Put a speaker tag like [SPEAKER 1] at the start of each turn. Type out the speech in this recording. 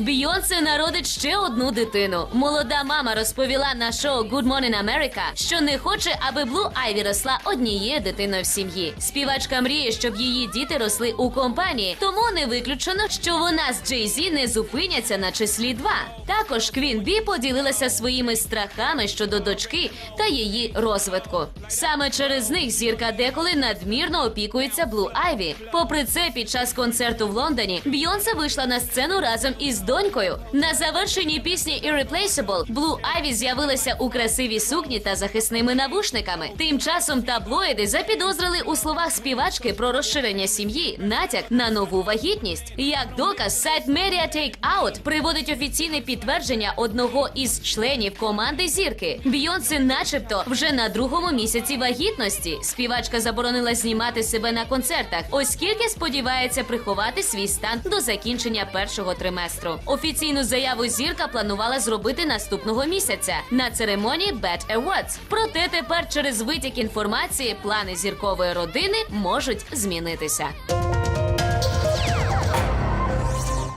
[SPEAKER 1] Бійонсе народить ще одну дитину. Молода мама розповіла на шоу Good Morning America, що не хоче, аби Блу Айві росла однією дитиною в сім'ї. Співачка мріє, щоб її діти росли у компанії, тому не виключено, що вона з Джей Зі не зупиняться на числі два. Також Квін Бі поділилася своїми страхами щодо дочки та її розвитку. Саме через них зірка деколи надмірно опікується Блу Айві. Попри це, під час концерту в Лондоні Бйонсе вийшла на сцену разом із донькою. На завершенні пісні Irreplaceable Блу Айві з'явилася у красивій сукні та захисними навушниками. Тим часом таблоїди запідозрили у словах співачки про розширення сім'ї натяк на нову вагітність. Як доказ, сайт Media Take Out приводить офіційне підтвердження одного із членів команди зірки. Бйонсе, начебто, вже на другому місяці вагітності. Співачка заборонила знімати себе на концертах, оскільки сподівається приховати свій стан до закінчення першого триместру. Офіційну заяву зірка планувала зробити наступного місяця на церемонії BET Awards. Проте тепер через витік інформації плани зіркової родини можуть змінитися.